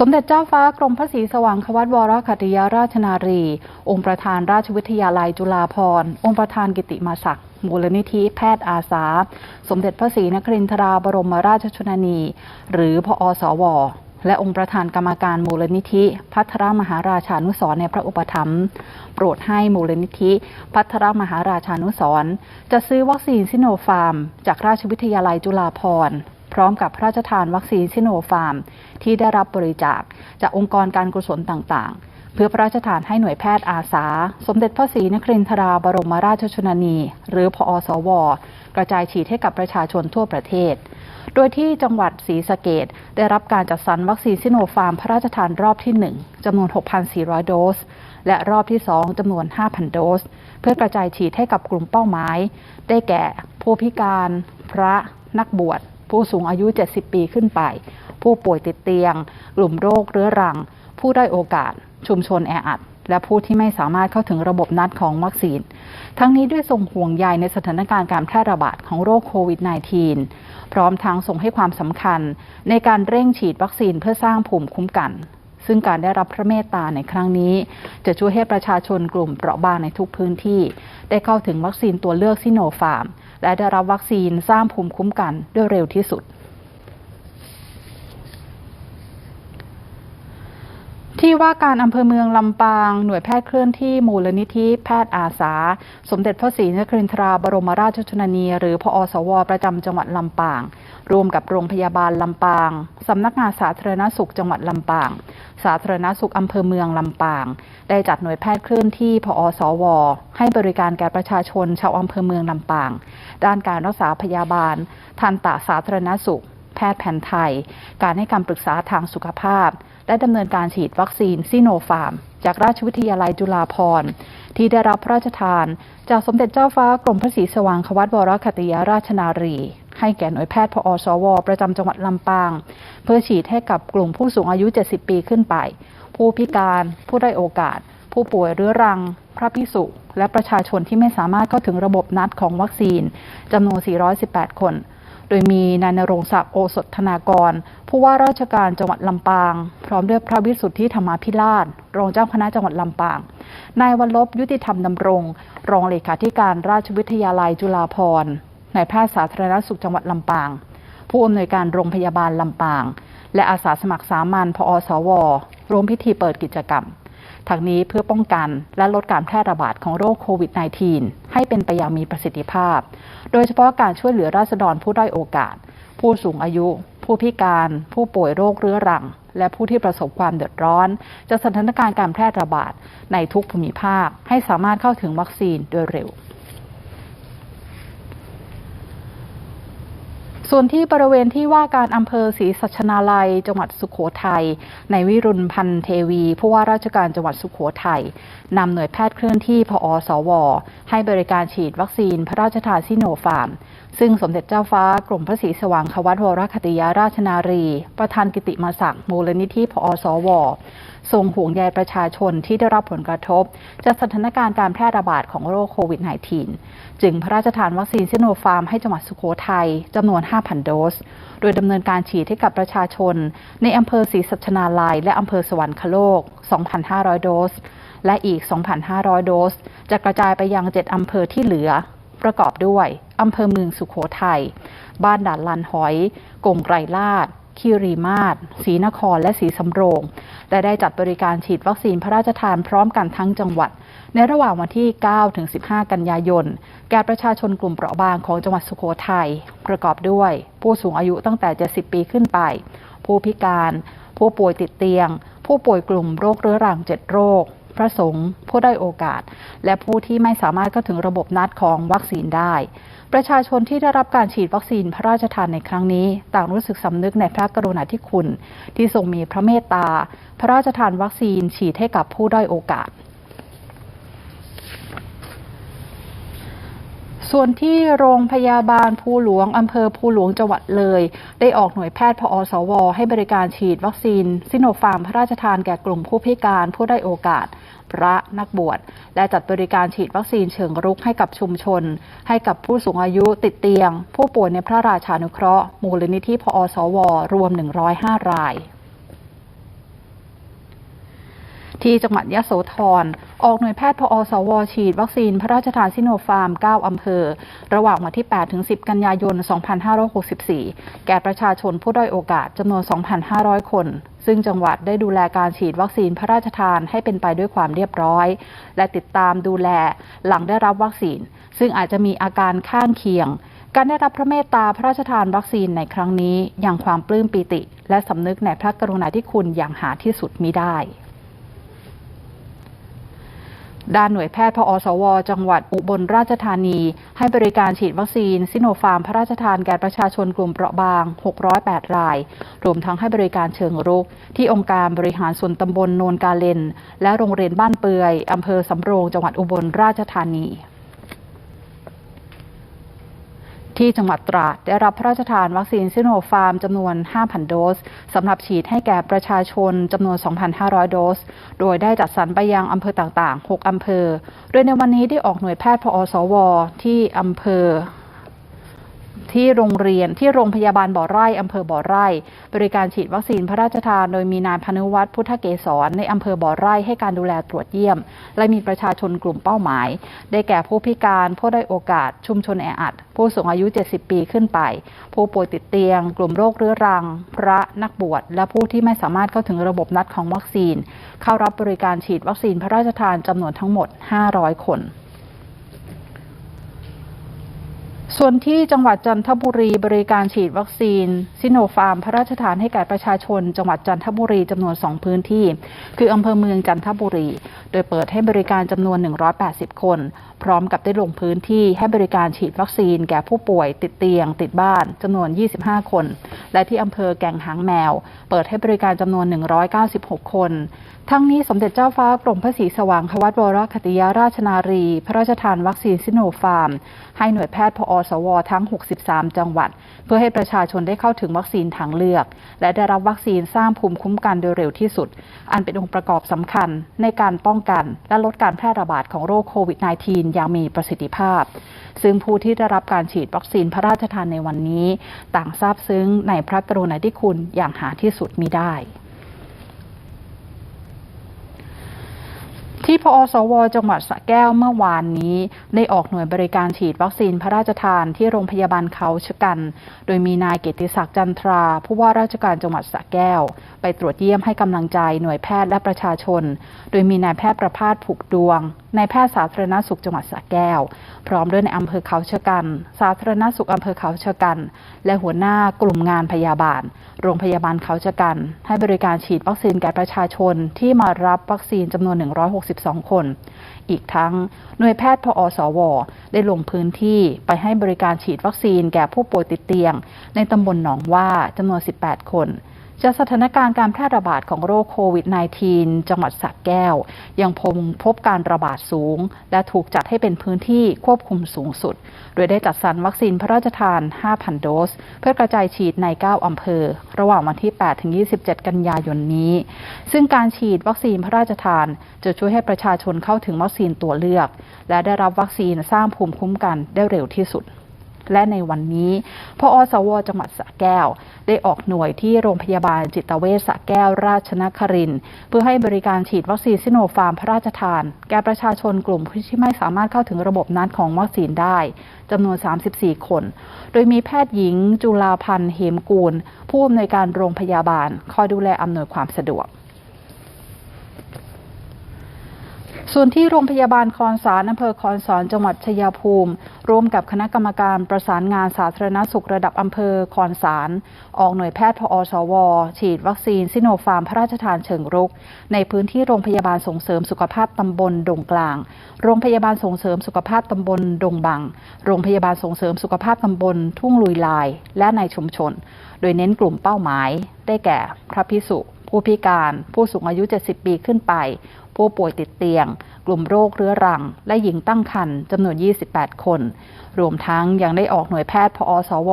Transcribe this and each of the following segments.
สมเด็จเจ้าฟ้ากรมพระศรีสว่างควัตวรคัตยราชนารี องค์ประธานราชวิทยาลัยจุฬาภรณ์องค์ประธานกิติมาศักดิ์มูลนิธิแพทย์อาสา สมเด็จพระศรีนครินทราบรมราชชนนี หรือพอสว และองค์ประธานกรรมการมูลนิธิ พัทรมหาราชานุสรณ์ในพระอุปถัมภ์โปรดให้มูลนิธิ พัทรมหาราชานุสรณ์จะซื้อวัคซีนซิโนฟาร์ม จากราชวิทยาลัยจุฬาภรณ์ พร้อมกับพระราชทานวัคซีนซิโนฟาร์ม ที่ได้รับบริจาค จากองค์กรการกุศลต่างๆ เพื่อพระราชทานให้หน่วยแพทย์อาสา สมเด็จพระศรีนครินทราบรมราชชนนี หรือพอสว กระจายฉีดให้กับประชาชนทั่วประเทศ โดยที่จังหวัดศรีสะเกดได้รับการจัดสรรวัคซีนซิโนฟาร์ม พระราชทานรอบที่ 1จำนวน 6,400 โดสและรอบที่ 2จำนวน 5,000 โดส เพื่อกระจายฉีดให้กับกลุ่มเป้าหมาย ได้แก่ผู้พิการ พระ นักบวช ผู้สูงอายุ 70 ปีขึ้นไป ผู้ป่วยติดเตียง กลุ่มโรคเรื้อรัง ผู้ได้โอกาส ชุมชนแออัด และผู้ที่ไม่สามารถเข้าถึงระบบนัดของวัคซีน ทั้งนี้ด้วยทรงห่วงใยในสถานการณ์การแพร่ระบาดของโรคโควิด -19 พร้อมทั้งส่งให้ความสำคัญในการเร่งฉีดวัคซีนเพื่อสร้างภูมิคุ้มกัน ซึ่งการได้รับพระเมตตาในครั้งนี้ จะช่วยให้ประชาชนกลุ่มเปราะบางในทุกพื้นที่ ได้เข้าถึงวัคซีนตัวเลือกซิโนฟาร์ม และได้รับวัคซีนสร้างภูมิคุ้มกันด้วยเร็วที่สุด ที่ว่าการอำเภอเมืองลำปาง หน่วยแพทย์เคลื่อนที่มูลนิธิแพทย์อาสา สมเด็จพระศรีนครินทราบรมราชชนนี หรือพอสว ประจำจังหวัดลำปางรวมกับโรงพยาบาลลำปางสำนักงานสาธารณสุขจังหวัดลำปาง สาธารณสุขอำเภอเมืองลำปาง ได้จัดหน่วยแพทย์เคลื่อนที่พอสว ให้บริการแก่ประชาชนชาวอำเภอเมืองลำปาง ด้านการรักษาพยาบาลทันตสาธารณสุข แพทย์แผนไทย การให้คำปรึกษาทางสุขภาพ และดำเนินการฉีดวัคซีนซิโนฟาร์ม จากราชวิทยาลัยจุฬาภรณ์ ที่ได้รับพระราชทาน จากสมเด็จเจ้าฟ้ากรมพระศรีสว่างควัตวรคัตยราชนารี ให้แก่หน่วยแพทย์พอสว ประจำจังหวัดลำปาง เพื่อฉีดให้กับกลุ่มผู้สูงอายุ 70 ปีขึ้นไป ผู้พิการผู้ได้โอกาส ผู้ป่วยเรื้อรัง พระพิสุและประชาชนที่ไม่สามารถเข้าถึงระบบนัดของวัคซีนจำนวน 418 คน โดยมีนายนรงศักดิ์โอสถธนากร ผู้ว่าราชการจังหวัดลำปาง พร้อมด้วยพระวิสุทธิธรรมาภิราชรองเจ้าคณะจังหวัดลำปาง นายวันลบยุติธรรมดำรง รองเลขาธิการราชวิทยาลัยจุฬาภรณ์นายแพทย์สาธารณสุขจังหวัดลำปาง ผู้อำนวยการโรงพยาบาลลำปาง และอาสาสมัครสามัญพอสวร่วมพิธีเปิดกิจกรรม ทั้งนี้เพื่อป้องกันและลดการแพร่ระบาดของโรคโควิด -19 ให้เป็นไปอย่างมีประสิทธิภาพ โดยเฉพาะการช่วยเหลือราษฎรผู้ด้อยโอกาส ผู้สูงอายุ ผู้พิการ ผู้ป่วยโรคเรื้อรัง และผู้ที่ประสบความเดือดร้อน จากสถานการณ์การแพร่ระบาดในทุกภูมิภาค ให้สามารถเข้าถึงวัคซีนโดยเร็ว ส่วนที่บริเวณที่ว่าการอำเภอศรีสัชนาลัย จังหวัดสุขโขทัยในวิรุณพันเทวีผู้ว่าราชการจังหวัดสุขโขทัยนำหน่วยแพทย์เคลื่อนที่พอสว ให้บริการฉีดวัคซีนพระราชทานซิโนฟาร์ม ซึ่งสมเด็จเจ้าฟ้ากรมพระศรีสว่างควัตวรคติยาราชนารี ประธานกิติมาศักดิ์มูลนิธิพอสว ทรงห่วงใยประชาชนที่ได้รับผลกระทบ จากสถานการณ์การแพร่ระบาดของโรคโควิด -19 จึงพระราชทานวัคซีนซิโนฟาร์มให้จังหวัดสุโขทัยจำนวน 5,000 โดส โดยดำเนินการฉีดให้กับประชาชน ในอำเภอศรีสัชนาลัย และอำเภอสวรรคโลก 2,500 โดส และอีก 2,500 โดส จะกระจายไปยัง 7 อำเภอที่เหลือประกอบด้วยอำเภอเมืองสุโขทัย บ้านด่านลันหอยกงไกรลาด คีรีมาศศรีนคร และศรีสำโรง และได้จัดบริการฉีดวัคซีนพระราชทานพร้อมกันทั้งจังหวัด ในระหว่างวันที่ 9 ถึง 15 กันยายน แก่ประชาชนกลุ่มเปราะบางของจังหวัดสุโขทัย ประกอบด้วย ผู้สูงอายุตั้งแต่ 70 ปีขึ้นไป ผู้พิการ ผู้ป่วยติดเตียง ผู้ป่วยกลุ่มโรคเรื้อรัง 7 โรค พระสงฆ์ผู้ได้โอกาส และผู้ที่ไม่สามารถเข้าถึงระบบนัดของวัคซีนได้ ประชาชนที่ได้รับการฉีดวัคซีนพระราชทานในครั้งนี้ ต่างรู้สึกสำนึกในพระกรุณาธิคุณ ที่ทรงมีพระเมตตา พระราชทานวัคซีนฉีดให้กับผู้ได้โอกาสส่วนที่โรงพยาบาลภูหลวง อำเภอภูหลวงจังหวัดเลย ได้ออกหน่วยแพทย์พอสว ให้บริการฉีดวัคซีน ซิโนฟาร์มพระราชทานแก่กลุ่มผู้พิการผู้ได้โอกาส พระนักบวช และจัดบริการฉีดวัคซีนเชิงรุกให้กับชุมชน ให้กับผู้สูงอายุติดเตียง ผู้ป่วยในพระราชานุเคราะห์ มูลนิธิพอสว รวม 105 ราย ที่จังหวัดยะโสธร ออกหน่วยแพทย์พอสว ฉีด วัคซีนพระราชทานซิโนฟาร์ม 9 อำเภอ ระหว่างวันที่ 8 ถึง 10 กันยายน 2564 แก่ประชาชนผู้ด้อยโอกาสจำนวน 2,500 คน ซึ่งจังหวัดได้ดูแลการฉีดวัคซีนพระราชทานให้เป็นไปด้วยความเรียบร้อย และติดตามดูแลหลังได้รับวัคซีน ซึ่งอาจจะมีอาการข้างเคียงการได้รับพระเมตตาพระราชทานวัคซีนในครั้งนี้อย่างความปลื้มปิติ และสำนึกในพระกรุณาธิคุณอย่างหาที่สุดมิได้ ด้านหน่วยแพทย์พอสว จังหวัดอุบลราชธานี ให้บริการฉีดวัคซีน ซิโนฟาร์มพระราชทานแก่ประชาชนกลุ่มเปราะบาง 608 ราย รวมทั้งให้บริการเชิงรุก ที่องค์การบริหารส่วนตำบลโนนกาเลน และโรงเรียนบ้านเปือยอำเภอสำโรงจังหวัดอุบลราชธานี ที่จังหวัดตราดได้รับพระราชทานวัคซีนซิโนฟาร์มจำนวน 5,000 โดสสำหรับฉีดให้แก่ประชาชนจำนวน 2,500 โดส โดยได้จัดสรรไปยังอำเภอต่างๆ 6 อำเภอ โดยในวันนี้ได้ออกหน่วยแพทย์พอสว ที่อำเภอ ที่โรงเรียนที่โรงพยาบาลบ่อไร่อำเภอบ่อไร่ บริการฉีดวัคซีนพระราชทาน โดยมีนายพานุวัฒน์พุทธเกศรในอำเภอบ่อไร่ให้การดูแลตรวจเยี่ยม และมีประชาชนกลุ่มเป้าหมาย ได้แก่ผู้พิการผู้ได้โอกาส ชุมชนแออัด ผู้สูงอายุ 70 ปีขึ้นไป ผู้ป่วยติดเตียง กลุ่มโรคเรื้อรัง พระนักบวชและผู้ที่ไม่สามารถเข้าถึงระบบนัดของวัคซีน เข้ารับบริการฉีดวัคซีนพระราชทานจำนวนทั้งหมด 500 คน ส่วนที่จังหวัดจันทบุรีบริการฉีดวัคซีน ซิโนฟาร์ม พระราชทานให้แก่ประชาชน จังหวัดจันทบุรีจำนวน 2 พื้นที่ คืออำเภอเมืองจันทบุรี โดยเปิดให้บริการจำนวน 180 คน พร้อมกับได้ลงพื้นที่ให้บริการฉีดวัคซีน แก่ผู้ป่วยติดเตียง ติดบ้านจำนวน 25 คน และที่อำเภอแก่งหางแมว เปิดให้บริการจำนวน 196 คน ทั้งนี้สมเด็จเจ้าฟ้ากรมพระศรีสว่างควัตวรคติยาราชนารี พระราชทานวัคซีนซิโนฟาร์ม ให้หน่วยแพทย์พอสว ทั้ง 63 จังหวัด เพื่อให้ประชาชนได้เข้าถึงวัคซีนทางเลือก และได้รับวัคซีนสร้างภูมิคุ้มกันโดยเร็วที่สุด อันเป็นองค์ประกอบสำคัญในการป้องกัน และลดการแพร่ระบาดของโรคโควิด -19 อย่างมีประสิทธิภาพ ซึ่งผู้ที่ได้รับการฉีดวัคซีนพระราชทานในวันนี้ ต่างซาบซึ้งในพระกรุณาธิคุณอย่างหาที่สุดมิได้ ที่พอสว จังหวัดสระแก้วเมื่อวานนี้ ได้ออกหน่วยบริการฉีดวัคซีนพระราชทานที่โรงพยาบาลเขาชะกัน โดยมีนายเกติศักดิ์จันทรา ผู้ว่าราชการจังหวัดสระแก้ว ไปตรวจเยี่ยมให้กำลังใจหน่วยแพทย์และประชาชน โดยมีนายแพทย์ประภาสผูกดวง ในแพทย์สาธารณสุขจังหวัดสระแก้ว พร้อมด้วยในอำเภอเขาชะกัน สาธารณสุขอำเภอเขาชะกัน และหัวหน้ากลุ่มงานพยาบาล โรงพยาบาลเขาชะกัน ให้บริการฉีดวัคซีนแก่ประชาชนที่มารับวัคซีนจำนวน 162 คน อีกทั้งหน่วยแพทย์พอสว ได้ลงพื้นที่ไปให้บริการฉีดวัคซีนแก่ผู้ป่วยติดเตียง ในตำบลหนองว่าจำนวน 18 คน จากสถานการณ์การแพร่ระบาดของโรคโควิด -19 จังหวัดสระแก้ว ยังพพบการระบาดสูง และถูกจัดให้เป็นพื้นที่ควบคุมสูงสุด โดยได้จัดสรรวัคซีนพระราชทาน 5,000 โดส เพื่อกระจายฉีดใน 9 อำเภอ ระหว่างวันที่ 8 ถึง 27 กันยายนนี้ ซึ่งการฉีดวัคซีนพระราชทาน จะช่วยให้ประชาชนเข้าถึงวัคซีนตัวเลือก และได้รับวัคซีนสร้างภูมิคุ้มกันได้เร็วที่สุด และในวันนี้พออสว จังหวัดสระแก้ว ได้ออกหน่วยที่โรงพยาบาลจิตเวชสระแก้วราชนคริน เพื่อให้บริการฉีดวัคซีนซิโนฟาร์มพระราชทาน แก่ประชาชนกลุ่มที่ไม่สามารถเข้าถึงระบบนัดของวัคซีนได้จำนวน 34 คน โดยมีแพทย์หญิง จุลาพันธ์เหมกูล ผู้อำนวยการโรงพยาบาล คอยดูแลอำนวยความสะดวก ส่วนที่โรงพยาบาลคอนสารอำเภอคอนสารจังหวัดชัยภูมิ ร่วมกับคณะกรรมการประสานงานสาธารณสุขระดับอำเภอคอนสารออกหน่วยแพทย์พอสว ฉีดวัคซีนซิโนฟาร์มพระราชทานเชิงรุก ในพื้นที่โรงพยาบาลส่งเสริมสุขภาพตำบลดงกลาง โรงพยาบาลส่งเสริมสุขภาพตำบลดงบัง โรงพยาบาลส่งเสริมสุขภาพตำบลทุ่งลุยลาย และในชุมชน โดยเน้นกลุ่มเป้าหมาย ได้แก่พระพิสุผู้พิการ ผู้สูงอายุ 70 ปีขึ้นไป ผู้ป่วยติดเตียง กลุ่มโรคเรื้อรัง และหญิงตั้งครรภ์จำนวน 28 คน รวมทั้งยังได้ออกหน่วยแพทย์พอสว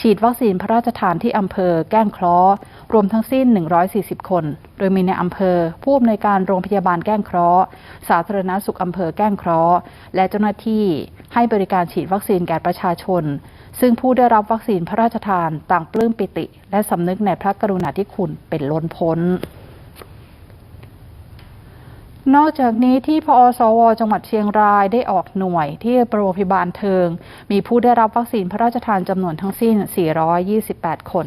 ฉีดวัคซีนพระราชทานที่อำเภอแก้งคราะห์รวมทั้งสิ้น 140 คน โดยมีในอำเภอ ผู้อำนวยการโรงพยาบาลแก้งคราะห์สาธารณสุขอำเภอแก้งคราะห์และเจ้าหน้าที่ให้บริการฉีดวัคซีนแก่ประชาชน ซึ่งผู้ได้รับวัคซีนพระราชทานต่างปลื้มปิติ และสำนึกในพระกรุณาธิคุณเป็นล้นพ้น นอกจากนี้ที่พอสว จังหวัดเชียงรายได้ออกหน่วยที่โรงพยาบาลเทิง มีผู้ได้รับวัคซีนพระราชทานจำนวนทั้งสิ้น 428 คน